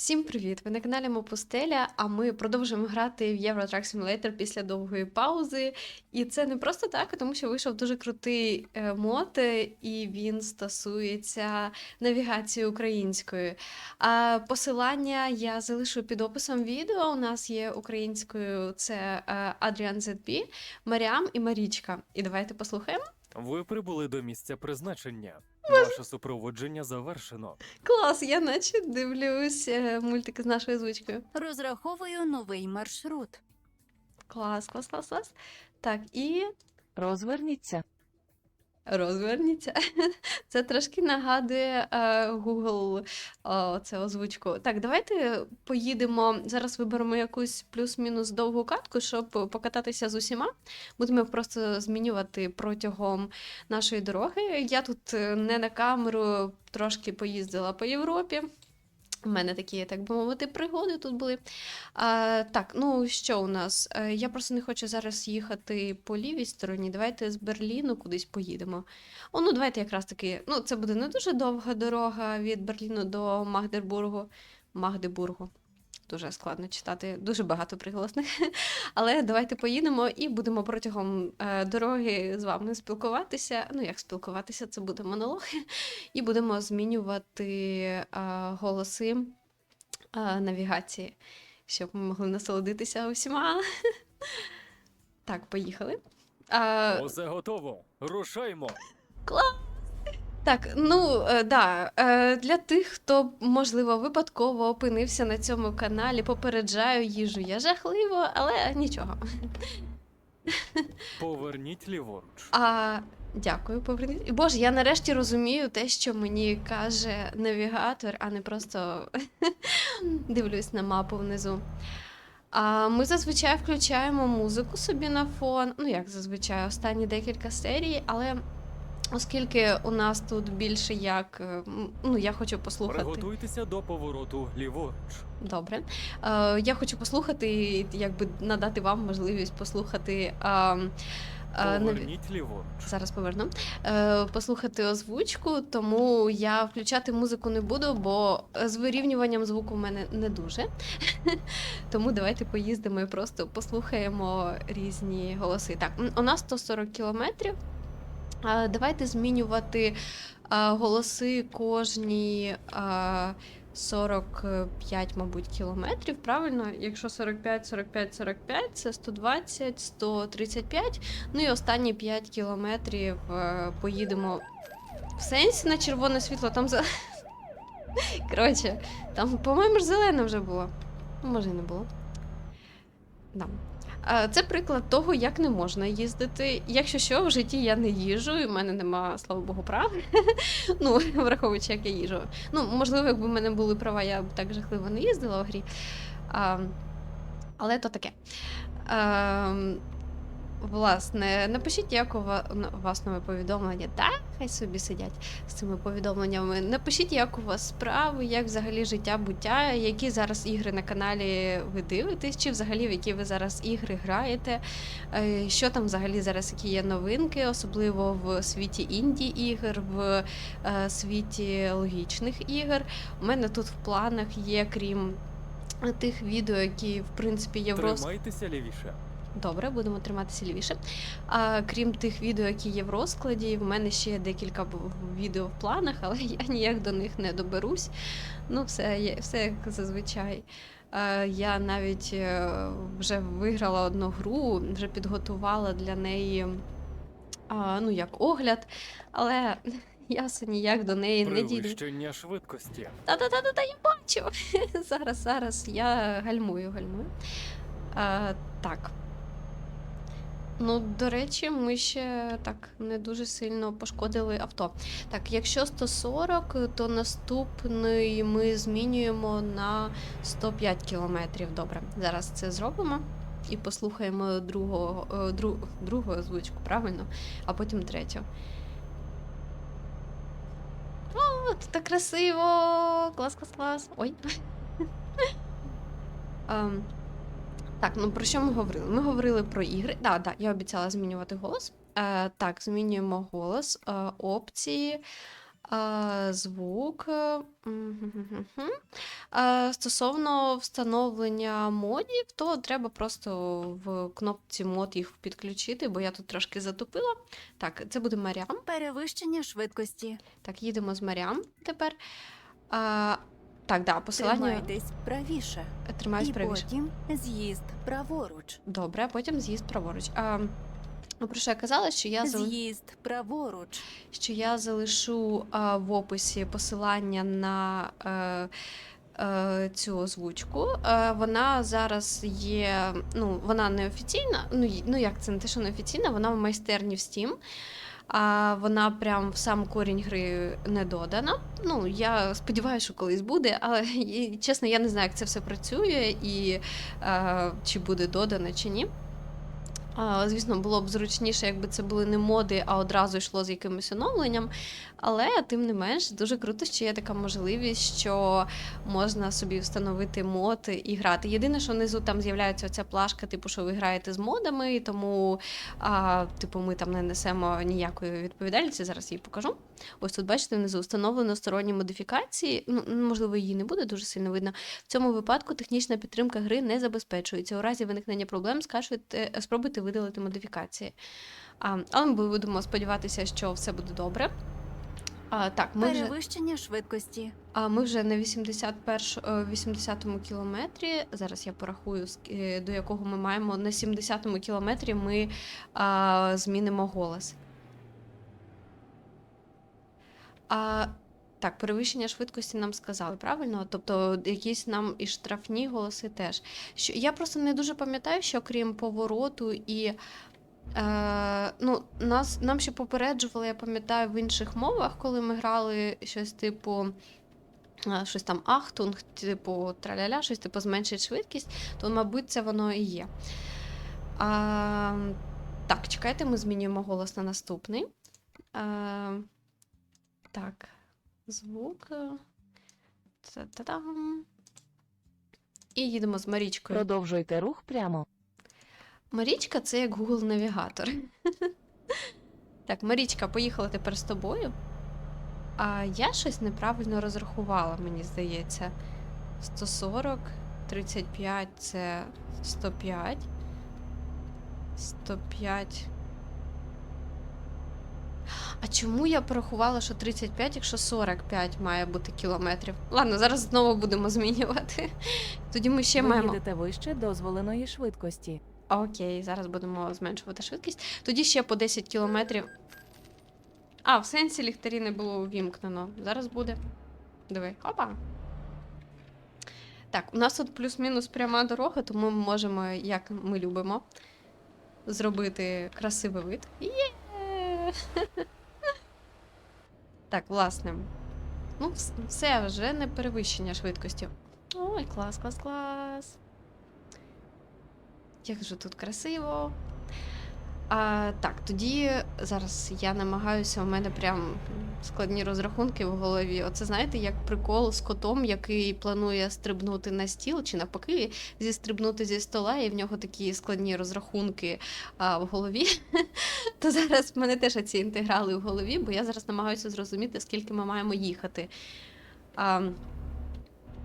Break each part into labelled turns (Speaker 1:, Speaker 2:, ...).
Speaker 1: Всім привіт! Ви на каналі Мопустеля, а ми продовжуємо грати в Euro Truck Simulator після довгої паузи. І це не просто так, тому що вийшов дуже крутий е, мод, е, і він стосується навігації української. А посилання я залишу під описом відео. У нас є українською це е, Adrian ZP, Маріам і Марічка. І давайте послухаємо.
Speaker 2: Ви прибули до місця призначення. Ваше супроводження завершено.
Speaker 1: Клас, я наче дивлюсь е, мультики з нашою звучкою.
Speaker 3: Розраховую новий маршрут.
Speaker 1: Клас, клас, клас, клас. Так, і
Speaker 4: Розверніться.
Speaker 1: Розверніться. Це трошки нагадує е, Google це озвучку. Так, давайте поїдемо. Зараз виберемо якусь плюс-мінус довгу катку, щоб покататися з усіма. Будемо просто змінювати протягом нашої дороги. Я тут е, не на камеру трошки поїздила по Європі. У мене такі, так би мовити, пригоди тут були. А, так, ну що у нас? Е, Я просто не хочу зараз їхати по лівій стороні. Давайте з Берліну кудись поїдемо. О, ну давайте якраз таки. Ну, це буде не дуже довга дорога від Берліну до Магдебургу. Магдебургу. Дуже складно читати, дуже багато приголосних. Але давайте поїдемо і будемо протягом е, дороги з вами спілкуватися. Ну, як спілкуватися, це буде монолог. І будемо змінювати е, голоси е, навігації, щоб ми могли насолодитися усіма. Так, поїхали. А,
Speaker 2: Усе готово. Рушаймо.
Speaker 1: Так, ну е, да, е, для тих, хто можливо випадково опинився на цьому каналі, попереджаю їжу. Я жахливо, але нічого.
Speaker 2: Поверніть ліворуч.
Speaker 1: А, дякую, поверніть. Боже, я нарешті розумію те, що мені каже навігатор, а не просто дивлюсь на мапу внизу. А ми зазвичай включаємо музику собі на фон. Ну, як зазвичай, останні декілька серій, але оскільки у нас тут більше як. е, Ну, я хочу послухати.
Speaker 2: Приготуйтеся до повороту ліворуч.
Speaker 1: Добре. Е, я хочу послухати і якби надати вам можливість послухати. А,
Speaker 2: Поверніть ліворуч.
Speaker 1: Зараз поверну. Е, послухати озвучку, тому я включати музику не буду, бо з вирівнюванням звуку в мене не дуже. тому давайте поїздимо і просто послухаємо різні голоси. Так, у нас 140 кілометрів. Давайте змінювати голоси кожні. е, 45, мабуть, кілометрів, правильно? Якщо 45, 45, 45, це 120, 135. Ну і останні 5 кілометрів поїдемо в сенсі на червоне світло. Там за. Коротше, там, по-моєму, ж зелене вже було. Ну, Може, і не було. Да. Е, Це приклад того, як не можна їздити. Якщо що, в житті я не їжу, і в мене нема, слава Богу, прав. ну, враховуючи, як я їжу. Ну, можливо, якби в мене були права, я б так жахливо не їздила в грі. А, але то таке. А, власне, напишіть, як у вас нове повідомлення. Так, хай собі сидять з цими повідомленнями. Напишіть, як у вас справи, як взагалі життя, буття, які зараз ігри на каналі ви дивитесь, чи взагалі в які ви зараз ігри граєте, е, що там взагалі зараз, які є новинки, особливо в світі інді ігор, в е, світі логічних ігор. У мене тут в планах є, крім тих відео, які в принципі є в роз...
Speaker 2: Тримайтеся лівіше.
Speaker 1: Добре, будемо триматися лівіше. А крім тих відео, які є в розкладі, в мене ще є декілька відео в планах, але я ніяк до них не доберусь. Ну, все, все як зазвичай. Я навіть е, вже виграла одну гру, вже підготувала для неї а, ну, як огляд, але я ніяк до неї не дійду.
Speaker 2: Перевищення швидкості.
Speaker 1: Та-та-та-та, я бачу. зараз, зараз я гальмую, гальмую. А, так. Ну, до речі, ми ще так не дуже сильно пошкодили авто. Так, якщо 140, то наступний ми змінюємо на 105 кілометрів. Добре, зараз це зробимо і послухаємо другого, е, дру, другу озвучку, правильно? А потім третю. О, тут так красиво! Клас, клас, клас. Ой. Так, ну про що ми говорили? Ми говорили про ігри. Так, да, да, я обіцяла змінювати голос. Е, так, змінюємо голос, е, опції. А, звук. е, мгм-гм-гм. Стосовно встановлення модів, то треба просто в кнопці мод їх підключити, бо я тут трошки затупила. Так, це буде Маріам.
Speaker 3: Перевищення швидкості.
Speaker 1: Так, їдемо з Маріам тепер. А, так, да, посилання
Speaker 3: Тримайтесь правіше.
Speaker 1: тримаюсь
Speaker 3: І
Speaker 1: правіше.
Speaker 3: потім з'їзд праворуч.
Speaker 1: Добре, потім з'їзд праворуч. А, ну, про що я казала, що я, зали...
Speaker 3: З'їзд праворуч.
Speaker 1: що я залишу а, в описі посилання на е, е, цю озвучку. Е, вона зараз є, ну, вона не офіційна. Ну, й- ну як це не те, що не офіційна, вона в майстерні в Steam. А вона прям в сам корінь гри не додана. Ну, я сподіваюся, що колись буде, але чесно, я не знаю, як це все працює і е, чи буде додано, чи ні. А, Звісно, було б зручніше, якби це були не моди, а одразу йшло з якимось оновленням. Але тим не менш, дуже круто, що є така можливість, що можна собі встановити мод і грати. Єдине, що внизу там з'являється оця плашка, типу, що ви граєте з модами, і тому а, типу, ми там не несемо ніякої відповідальності. Зараз її покажу. Ось тут, бачите, внизу встановлено сторонні модифікації. Ну, можливо, її не буде дуже сильно видно. В цьому випадку технічна підтримка гри не забезпечується. У разі виникнення проблем скажете, спробуйте видалити модифікації. А, але ми будемо сподіватися, що все буде добре. А, так, ми вже,
Speaker 3: Перевищення швидкості.
Speaker 1: а, ми вже на 81, е, 80-му кілометрі. Зараз я порахую, е, до якого ми маємо. На 70-му кілометрі ми а, змінимо голос. А, так, перевищення швидкості нам сказали, правильно? Тобто якісь нам і штрафні голоси теж. Що, я просто не дуже пам'ятаю, що крім повороту і. Е, ну, нас, нам ще попереджували, я пам'ятаю, в інших мовах, коли ми грали щось типу. е, Щось там ахтунг, типу траляля, щось типу зменшить швидкість, то, мабуть, це воно і є. А, так, чекайте, ми змінюємо голос на наступний. А, так, звук. Та-та-дам. І їдемо з Марічкою.
Speaker 4: Продовжуйте рух прямо.
Speaker 1: Марічка це як Google навігатор. так, Марічка, поїхала тепер з тобою. А я щось неправильно розрахувала, мені здається. 140, 35 це 105. 105. А чому я порахувала, що 35, якщо 45 має бути кілометрів? Ладно, зараз знову будемо змінювати. Тоді ми ще
Speaker 4: Ви
Speaker 1: маємо.
Speaker 4: їдете вище дозволеної швидкості.
Speaker 1: Окей, зараз будемо зменшувати швидкість. Тоді ще по 10 кілометрів. А, в сенсі ліхтарі не було увімкнено. Зараз буде. Диви, опа. Так, у нас тут плюс-мінус пряма дорога, тому ми можемо, як ми любимо, зробити красивий вид. Є! Так, власне. Ну, все, вже не перевищення швидкості. Ой, клас, клас, клас. Як же тут красиво. А, так, тоді зараз я намагаюся, у мене прям складні розрахунки в голові. Оце знаєте, як прикол з котом, який планує стрибнути на стіл, чи навпаки, зістрибнути зі стола, і в нього такі складні розрахунки а, в голові. То зараз в мене теж ці інтеграли в голові, бо я зараз намагаюся зрозуміти, скільки ми маємо їхати. А,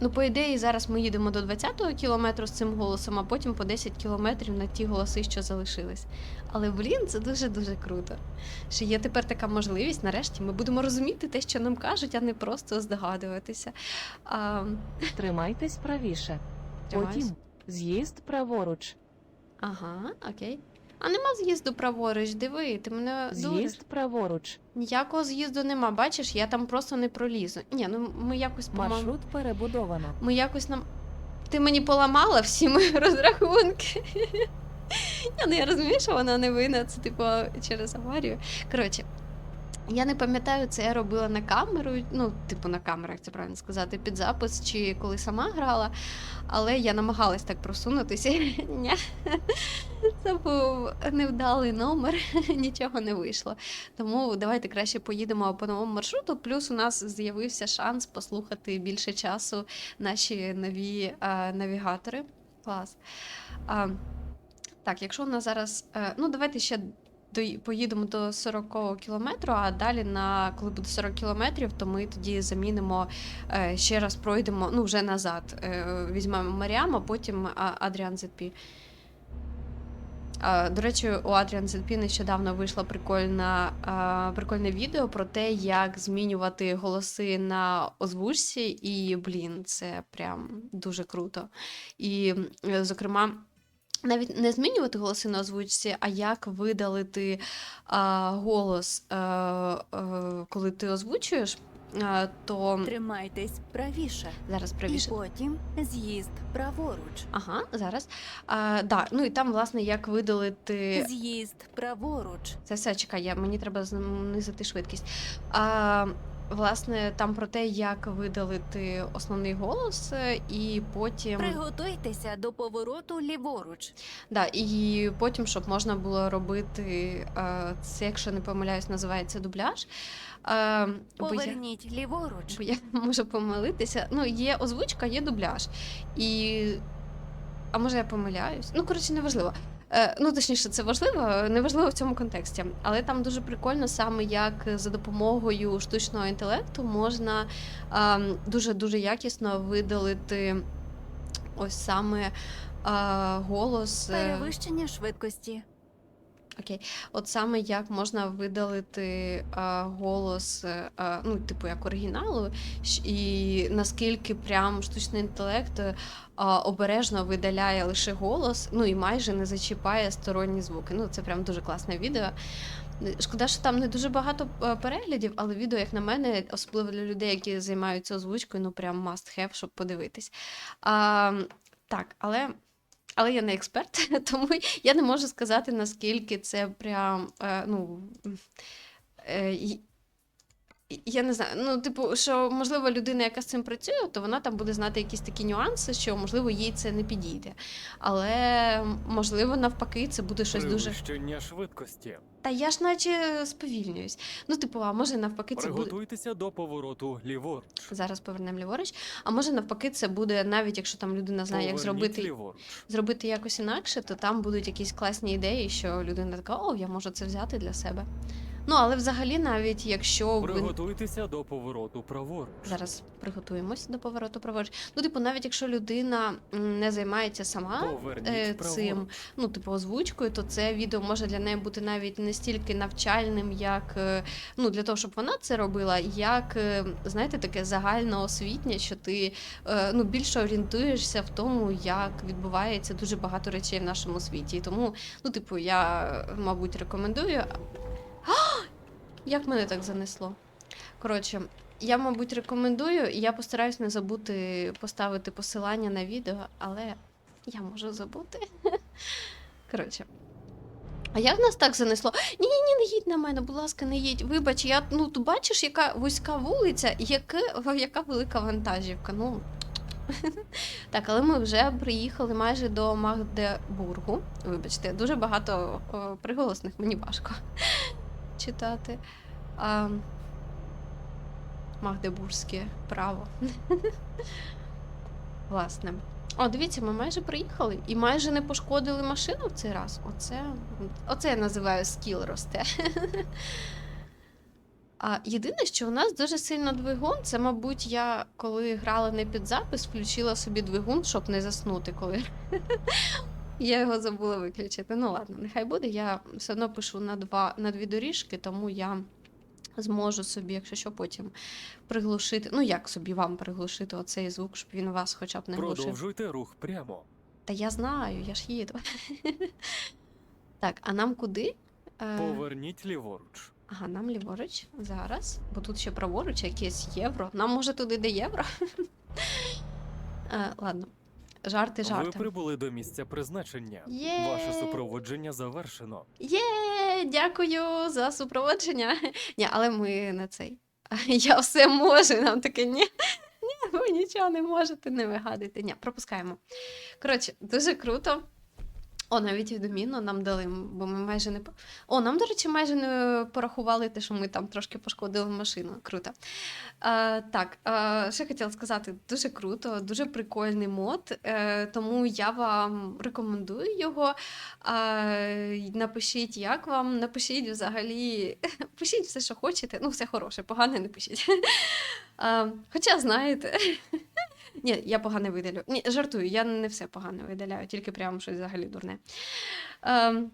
Speaker 1: Ну, по ідеї, зараз ми їдемо до 20-го кілометру з цим голосом, а потім по 10 кілометрів на ті голоси, що залишились. Але блін, це дуже-дуже круто. Що є тепер така можливість, нарешті ми будемо розуміти те, що нам кажуть, а не просто здогадуватися. А,
Speaker 4: Тримайтесь правіше. Потім з'їзд праворуч.
Speaker 1: Ага, окей. А нема з'їзду праворуч, диви, ти мене дуриш.
Speaker 4: З'їзд праворуч.
Speaker 1: Ніякого з'їзду нема, бачиш, я там просто не пролізу. Ні, ну ми якось по
Speaker 4: Маршрут перебудовано.
Speaker 1: Ми якось нам. Ти мені поламала всі мої розрахунки. Ну я розумію, що вона не винна, це типу через аварію. Коротше, я не пам'ятаю, це я робила на камеру, ну, типу на камеру, як це правильно сказати, під запис, чи коли сама грала, але я намагалась так просунутися. Ні. Це був невдалий номер, нічого не вийшло. Тому давайте краще поїдемо по новому маршруту. Плюс у нас з'явився шанс послухати більше часу наші нові а, навігатори. Клас. А, так, якщо у нас зараз. е, ну, давайте ще поїдемо до 40 кілометру, а далі, на, коли буде 40 кілометрів, то ми тоді замінимо, е, ще раз пройдемо, ну, вже назад. Е, візьмемо Маріам, а потім Адріан. А, До речі, у Adrian ZP нещодавно вийшло прикольна, а, прикольне відео про те, як змінювати голоси на озвучці, і блін, це прям дуже круто. І, е, зокрема, навіть не змінювати голоси на озвучці, а як видалити а, голос, а, а, коли ти озвучуєш, а, то
Speaker 3: Тримайтесь правіше.
Speaker 1: зараз
Speaker 3: І
Speaker 1: правіше.
Speaker 3: потім з'їзд праворуч.
Speaker 1: Ага, зараз. А, да, ну і там, власне, як видалити.
Speaker 3: З'їзд праворуч.
Speaker 1: Це все чекай, я, мені треба знизити швидкість. А, власне, там про те, як видалити основний голос, е, і потім.
Speaker 3: Приготуйтеся до повороту ліворуч.
Speaker 1: Да, і потім, щоб можна було робити е, це, якщо не помиляюсь, називається дубляж. Е, бо я-
Speaker 3: Поверніть ліворуч.
Speaker 1: бо я можу помилитися. Ну, є озвучка, є дубляж. І. А може я помиляюсь? Ну, коротше, неважливо. Е, ну, точніше, це важливо, неважливо в цьому контексті. Але там дуже прикольно, саме як за допомогою штучного інтелекту можна ем, дуже-дуже якісно видалити ось саме е, голос. е,
Speaker 3: Перевищення швидкості.
Speaker 1: Окей, от саме як можна видалити а, голос, е, а, ну, типу, як оригіналу, і наскільки прям штучний інтелект е, а, обережно видаляє лише голос, ну і майже не зачіпає сторонні звуки. Ну, це прям дуже класне відео. Шкода, що там не дуже багато е, переглядів, але відео, як на мене, особливо для людей, які займаються озвучкою, ну прям must have, щоб подивитись. А, так, але. Але я не експерт, тому я не можу сказати, наскільки це прям. Е, ну, е, я не знаю. Ну, типу, що можливо людина, яка з цим працює, то вона там буде знати якісь такі нюанси, що можливо їй це не підійде. Але можливо, навпаки, це буде щось дуже.
Speaker 2: Перевищення швидкості.
Speaker 1: Та я ж наче сповільнююсь. Ну, типу, а може навпаки, це буде.
Speaker 2: Приготуйтеся до повороту ліворуч.
Speaker 1: Зараз повернемо ліворуч. А може навпаки, це буде навіть якщо там людина знає, як
Speaker 2: Поверніть
Speaker 1: зробити
Speaker 2: ліворуч.
Speaker 1: зробити якось інакше, то там будуть якісь класні ідеї, що людина така, о, я можу це взяти для себе. Ну, але взагалі, навіть якщо ви
Speaker 2: Приготуйтеся до повороту праворуч.
Speaker 1: зараз приготуємось до повороту праворуч. Ну, типу, навіть якщо людина м, не займається сама
Speaker 2: Поверніть
Speaker 1: е,
Speaker 2: праворуч.
Speaker 1: цим, ну, типу, озвучкою, то це відео може для неї бути навіть не стільки навчальним, як е, ну, для того, щоб вона це робила, як, е, знаєте, таке загальноосвітнє, що ти е, ну, більше орієнтуєшся в тому, як відбувається дуже багато речей в нашому світі. І тому, ну, типу, я, мабуть, рекомендую. Як мене так занесло? Коротше, я, мабуть, рекомендую, і я постараюсь не забути поставити посилання на відео, але я можу забути. Коротше. А як нас так занесло? Ні, ні, ні, не їдь на мене, будь ласка, не їдь. Вибач, я ну ти бачиш, яка вузька вулиця, яка, яка велика вантажівка. Ну. Так, але ми вже приїхали майже до Магдебургу. Вибачте, дуже багато приголосних, мені важко читати. А, Магдебурзьке право. Власне. О, дивіться, ми майже приїхали і майже не пошкодили машину в цей раз. Оце, оце я називаю скіл росте. А єдине, що у нас дуже сильно двигун, це, мабуть, я коли грала не під запис, включила собі двигун, щоб не заснути, коли я його забула виключити. Ну ладно, нехай буде. Я все одно пишу на два на дві доріжки, тому я зможу собі, якщо що, потім приглушити. Ну як собі вам приглушити оцей звук, щоб він вас хоча б не глушив.
Speaker 2: Продовжуйте рух прямо.
Speaker 1: Та я знаю, я ж їду. Так, а нам куди? Е,
Speaker 2: Поверніть ліворуч.
Speaker 1: Ага, нам ліворуч. Зараз. Бо тут ще праворуч якесь євро. Нам може туди де євро. Е, Ладно. Жарти,
Speaker 2: Ви
Speaker 1: жарти.
Speaker 2: прибули до місця призначення.
Speaker 1: Є!
Speaker 2: Ваше супроводження завершено.
Speaker 1: Є, дякую за супроводження. Ні, але ми на цей. Я все можу. Нам таке ні. Ні, ви нічого не можете, не вигадуйте. Ні, пропускаємо. Коротше, дуже круто. О, навіть відмінно нам дали, бо ми майже не О, нам, до речі, майже не порахували те, що ми там трошки пошкодили машину. Круто. Е, так, е, ще хотіла сказати, дуже круто, дуже прикольний мод, е, тому я вам рекомендую його. Е, напишіть, як вам, напишіть взагалі, пишіть все, що хочете. Ну, все хороше, погане не пишіть. Е, хоча, знаєте. Ні, я погане видалю. Ні, жартую, я не все погане видаляю, тільки прямо щось взагалі дурне. Ем,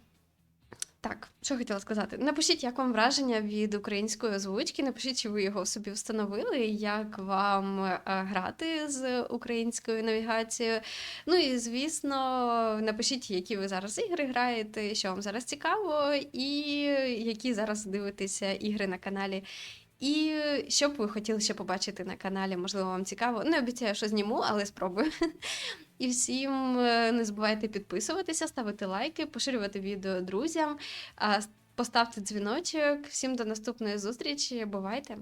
Speaker 1: так, що хотіла сказати? Напишіть, як вам враження від української озвучки. Напишіть, чи ви його собі встановили, як вам е, грати з українською навігацією. Ну і звісно, напишіть, які ви зараз ігри граєте, що вам зараз цікаво, і які зараз дивитеся ігри на каналі. І що б ви хотіли ще побачити на каналі, можливо, вам цікаво. Не обіцяю, що зніму, але спробую. І всім е, не забувайте підписуватися, ставити лайки, поширювати відео друзям, поставте дзвіночок. Всім до наступної зустрічі. Бувайте!